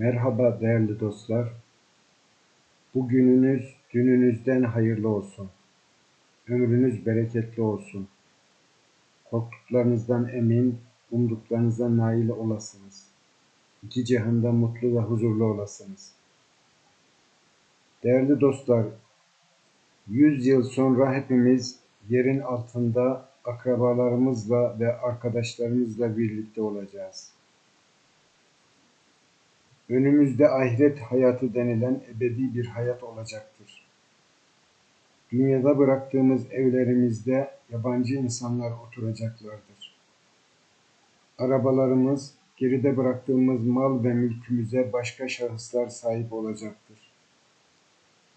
Merhaba değerli dostlar. Bugününüz dününüzden hayırlı olsun. Ömrünüz bereketli olsun. Korktuklarınızdan emin, umduklarınızdan nail olasınız. İki cihanda mutlu ve huzurlu olasınız. Değerli dostlar, yüz yıl sonra hepimiz yerin altında akrabalarımızla ve arkadaşlarımızla birlikte olacağız. Önümüzde ahiret hayatı denilen ebedi bir hayat olacaktır. Dünyada bıraktığımız evlerimizde yabancı insanlar oturacaklardır. Arabalarımız, geride bıraktığımız mal ve mülkümüze başka şahıslar sahip olacaktır.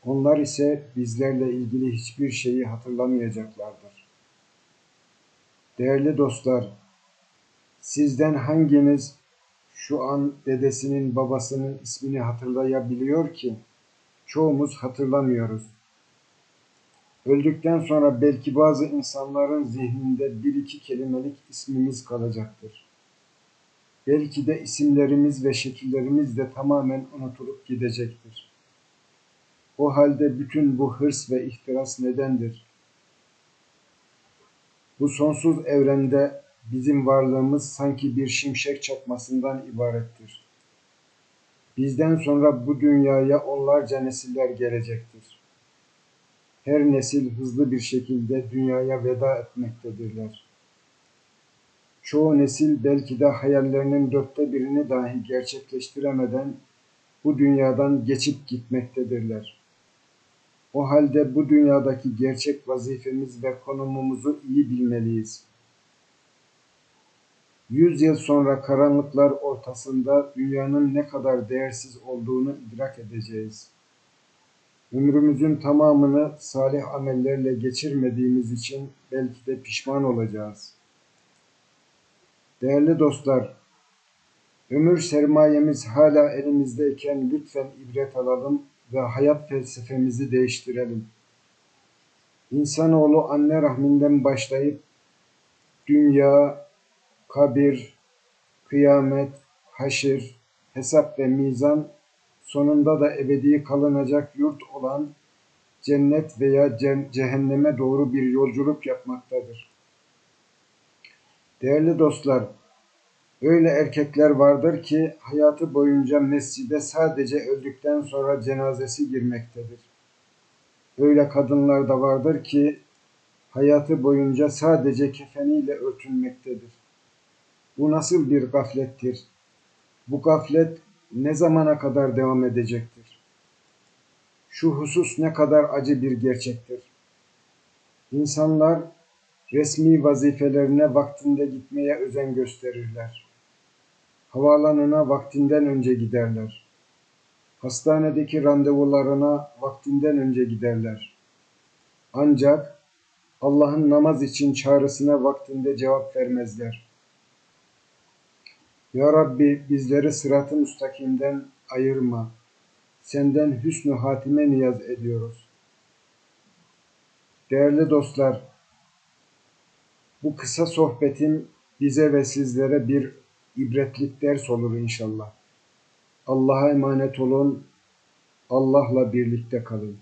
Onlar ise bizlerle ilgili hiçbir şeyi hatırlamayacaklardır. Değerli dostlar, sizden hanginiz şu an dedesinin babasının ismini hatırlayabiliyor ki çoğumuz hatırlamıyoruz. Öldükten sonra belki bazı insanların zihninde bir iki kelimelik ismimiz kalacaktır. Belki de isimlerimiz ve şekillerimiz de tamamen unutulup gidecektir. O halde bütün bu hırs ve ihtiras nedendir? Bu sonsuz evrende bizim varlığımız sanki bir şimşek çakmasından ibarettir. Bizden sonra bu dünyaya onlarca nesiller gelecektir. Her nesil hızlı bir şekilde dünyaya veda etmektedirler. Çoğu nesil belki de hayallerinin dörtte birini dahi gerçekleştiremeden bu dünyadan geçip gitmektedirler. O halde bu dünyadaki gerçek vazifemiz ve konumumuzu iyi bilmeliyiz. Yüz yıl sonra karanlıklar ortasında dünyanın ne kadar değersiz olduğunu idrak edeceğiz. Ömrümüzün tamamını salih amellerle geçirmediğimiz için belki de pişman olacağız. Değerli dostlar, ömür sermayemiz hala elimizdeyken lütfen ibret alalım ve hayat felsefemizi değiştirelim. İnsanoğlu anne rahminden başlayıp dünya, kabir, kıyamet, haşir, hesap ve mizan sonunda da ebedi kalınacak yurt olan cennet veya cehenneme doğru bir yolculuk yapmaktadır. Değerli dostlar, öyle erkekler vardır ki hayatı boyunca mescide sadece öldükten sonra cenazesi girmektedir. Öyle kadınlar da vardır ki hayatı boyunca sadece kefeniyle örtünmektedir. Bu nasıl bir gaflettir? Bu gaflet ne zamana kadar devam edecektir? Şu husus ne kadar acı bir gerçektir. İnsanlar resmi vazifelerine vaktinde gitmeye özen gösterirler. Havaalanına vaktinden önce giderler. Hastanedeki randevularına vaktinden önce giderler. Ancak Allah'ın namaz için çağrısına vaktinde cevap vermezler. Ya Rabbi bizleri sırat-ı müstakimden ayırma. Senden hüsnü hatime niyaz ediyoruz. Değerli dostlar, bu kısa sohbetim bize ve sizlere bir ibretlik ders olur inşallah. Allah'a emanet olun. Allah'la birlikte kalın.